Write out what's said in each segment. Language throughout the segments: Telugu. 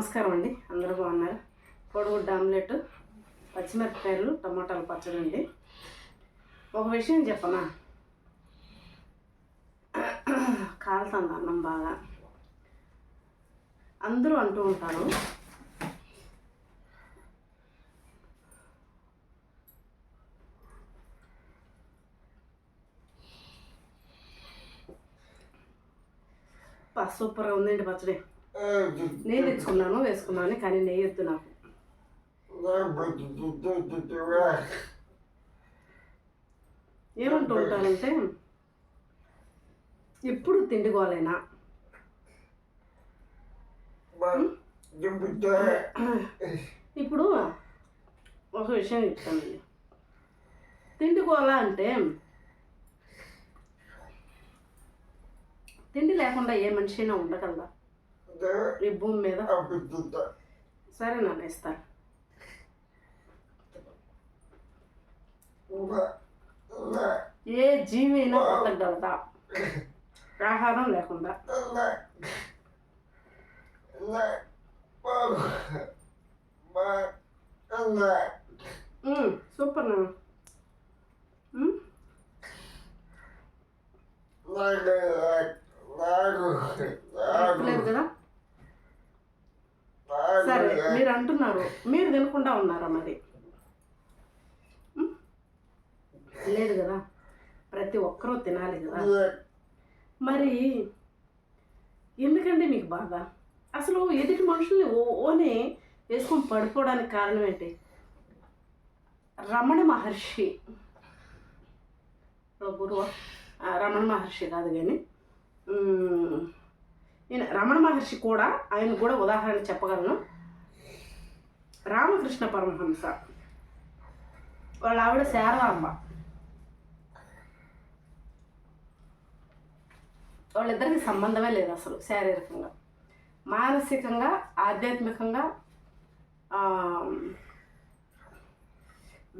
నమస్కారం అండి. అందరూ బాగున్నారు? కోడిగుడ్డ ఆమ్లెట్ పచ్చిమిరపకాయలు టమాటాలు పచ్చడి అండి. ఒక విషయం చెప్పనా? కాలుతుంది అన్నం బాగా. అందరూ అంటూ ఉంటారు సూపర్గా ఉందండి పచ్చడి? నేను తెచ్చుకున్నాను వేసుకున్నాను కానీ నెయ్యి వద్దు నాకు. ఏమంటూ ఉంటానంటే ఎప్పుడు తిండిగోలేనా. ఇప్పుడు ఒక విషయం చెప్తానండి తిండిగోల అంటే తిండి లేకుండా ఏ మనిషి అయినా ఉండగలదా ఈ భూమి మీద సరే నాన్న ఇస్తాను ఏ జీవి అయినా బతకగలదా ఆహారం లేకుండా. సూపర్ లేదు కదా? సరే మీరు అంటున్నారు. మీరు తినకుండా ఉన్నారా మరి? లేదు కదా. ప్రతి ఒక్కరూ తినాలి కదా. మరి ఎందుకండి మీకు బాధ? అసలు ఎదుటి మనుషుల్ని ఓనే వేసుకొని పడిపోవడానికి కారణం ఏంటి? రమణ మహర్షి. గురువు రమణ మహర్షి కాదు కానీ. రమణ మహర్షి కూడా ఆయన కూడా ఉదాహరణ చెప్పగలను. రామకృష్ణ పరమహంస. వాళ్ళ ఆవిడ శారదాంబ. వాళ్ళిద్దరికి సంబంధమే లేదు అసలు శారీరకంగా. మానసికంగా ఆధ్యాత్మికంగా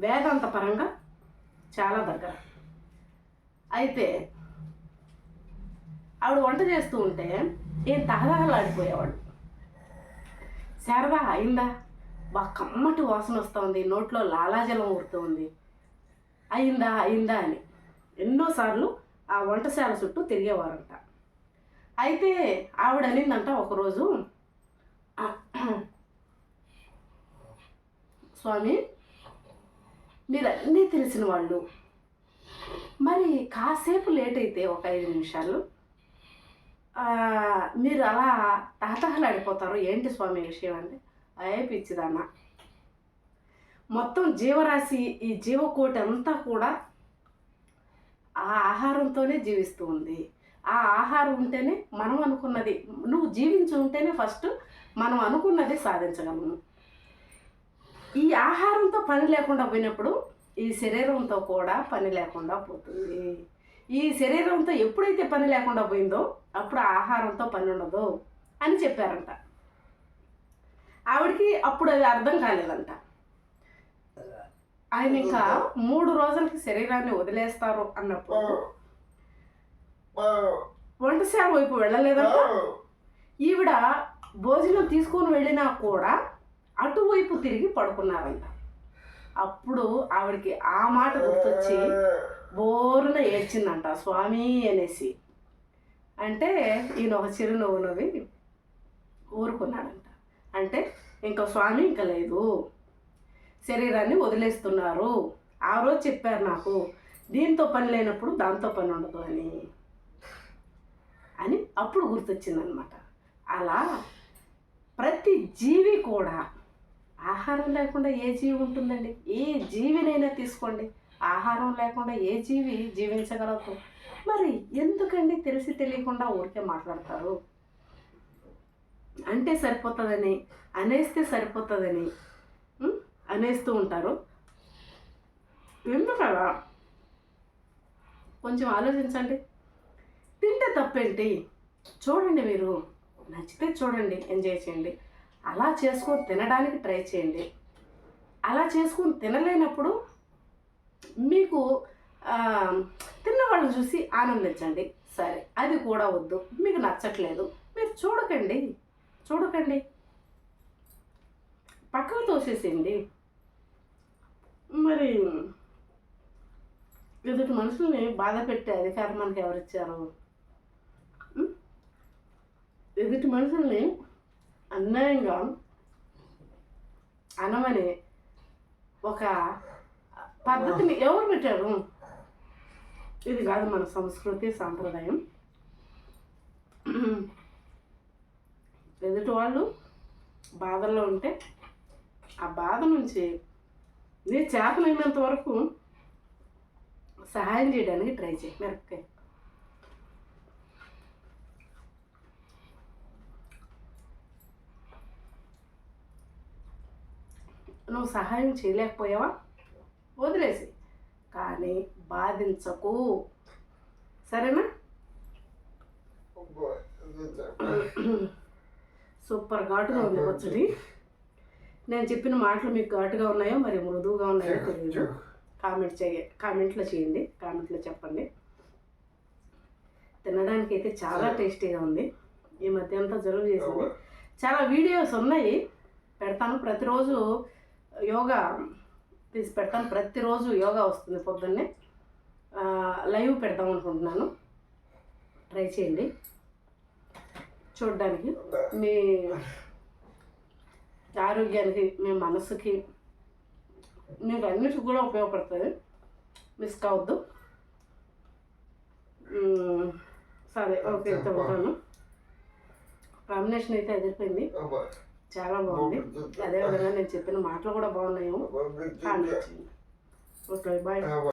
వేదాంత పరంగా చాలా దగ్గర. అయితే ఆవిడ వంట చేస్తూ ఉంటే ఏం తహదహలాడిపోయేవాడు శారదా అయిందా బాగా కమ్మటి వాసన వస్తుంది. నోట్లో లాలాజలం ఊరుతుంది. అయిందా అయిందా అని. ఎన్నోసార్లు ఆ వంటశాల చుట్టూ తిరిగేవారంట. అయితే ఆవిడ అనిందంట ఒకరోజు స్వామి మీరు అన్నీ తెలిసిన వాళ్ళు. మరి కాసేపు లేట్ అయితే ఒక ఐదు నిమిషాలు. మీరు అలా తహతహలాడిపోతారు. ఏంటి స్వామి విషయం అంటే? అయ్యే మొత్తం జీవరాశి ఈ జీవకోటి అంతా కూడా ఆ ఆహారంతోనే జీవిస్తూ ఉంది. ఆ ఆహారం ఉంటేనే మనం అనుకున్నది నువ్వు జీవించి ఉంటేనే ఫస్ట్ మనం అనుకున్నది సాధించగలము. ఈ ఆహారంతో పని లేకుండా పోయినప్పుడు ఈ శరీరంతో కూడా పని లేకుండా పోతుంది. ఈ శరీరంతో ఎప్పుడైతే పని లేకుండా పోయిందో అప్పుడు ఆహారంతో పని ఉండదు అని చెప్పారంట. ఆవిడకి అప్పుడు అది అర్థం కాలేదంట. ఆయన ఇంకా మూడు రోజులకి శరీరాన్ని వదిలేస్తారు అన్నప్పుడు. వంటశాల వైపు వెళ్ళలేదంట. ఈవిడ భోజనం తీసుకొని వెళ్ళినా కూడా అటువైపు తిరిగి పడుకున్నారంట. అప్పుడు ఆవిడకి ఆ మాట గుర్తొచ్చి బోరున ఏడ్చిందంట స్వామి అనేసి. అంటే ఈయన ఒక చిరునవ్వు నవ్వి ఊరుకున్నాడంట. అంటే ఇంకా స్వామి ఇంకా లేదు. శరీరాన్ని వదిలేస్తున్నారు. ఆ రోజు చెప్పారు నాకు దీంతో పని లేనప్పుడు దాంతో పని ఉండదు అని. అని అప్పుడు గుర్తొచ్చిందనమాట. అలా ప్రతి జీవి కూడా ఆహారం లేకుండా ఏ జీవి ఉంటుందండి? ఏ జీవినైనా తీసుకోండి. ఆహారం లేకుండా ఏ జీవి జీవించగలదు? మరి ఎందుకండి తెలిసి తెలియకుండా ఊరికే మాట్లాడతారు? అంటే సరిపోతుందని అనేస్తే సరిపోతుందని అనేస్తూ ఉంటారు. ఎందుకలా? కొంచెం ఆలోచించండి. తింటే తప్పేంటి? చూడండి మీరు. నచ్చితే చూడండి ఎంజాయ్ చేయండి. అలా చేసుకొని తినడానికి ట్రై చేయండి. అలా చేసుకొని తినలేనప్పుడు మీకు తిన్నవాళ్ళని చూసి ఆనందించండి. సరే అది కూడా వద్దు. మీకు నచ్చట్లేదు. మీరు చూడకండి. చూడకండి. పక్కకు తోసేసేయండి. మరి ఎదుటి మనుషుల్ని బాధ పెట్టే అధికారం మనకి ఎవరిచ్చారు ఎదుటి మనుషుల్ని అన్యాయంగా అనమని ఒక పద్ధతిని ఎవరు పెట్టారు? ఇది కాదు మన సంస్కృతి సాంప్రదాయం. ఎదుటి వాళ్ళు బాధల్లో ఉంటే ఆ బాధ నుంచి నీ చేతనైనంత వరకు సహాయం చేయడానికి ట్రై చేయి. మిరపకాయ. నువ్వు సహాయం చేయలేకపోయావా? వదిలేసి. కానీ బాధించకు. సరేనా? సూపర్ ఘాటుగా ఉంది పచ్చడి. నేను చెప్పిన మాటలు మీకు ఘాటుగా ఉన్నాయో మరి మృదువుగా ఉన్నాయో తెలియదు కామెంట్ చేయ కామెంట్లో చేయండి. కామెంట్లో చెప్పండి. తినడానికి అయితే చాలా టేస్టీగా ఉంది. ఈ మధ్య అంతా జరుగు చేసింది. చాలా వీడియోస్ ఉన్నాయి. పెడతాను ప్రతిరోజు యోగా తీసి పెడతాను. ప్రతిరోజు యోగా వస్తుంది పొద్దున్నే. లైవ్ పెడదాం అనుకుంటున్నాను. ట్రై చేయండి. చూడడానికి. మీ ఆరోగ్యానికి మీ మనసుకి మీకు అన్నిటికి కూడా ఉపయోగపడుతుంది. మిస్ కావద్దు. సరే ఓకే అయితే ఉంటాను కాంబినేషన్ అయితే ఎదిరిపోయింది చాలా బాగుంది. అదేవిధంగా నేను చెప్పిన మాటలు కూడా చేయండి ఓకే బాయ్.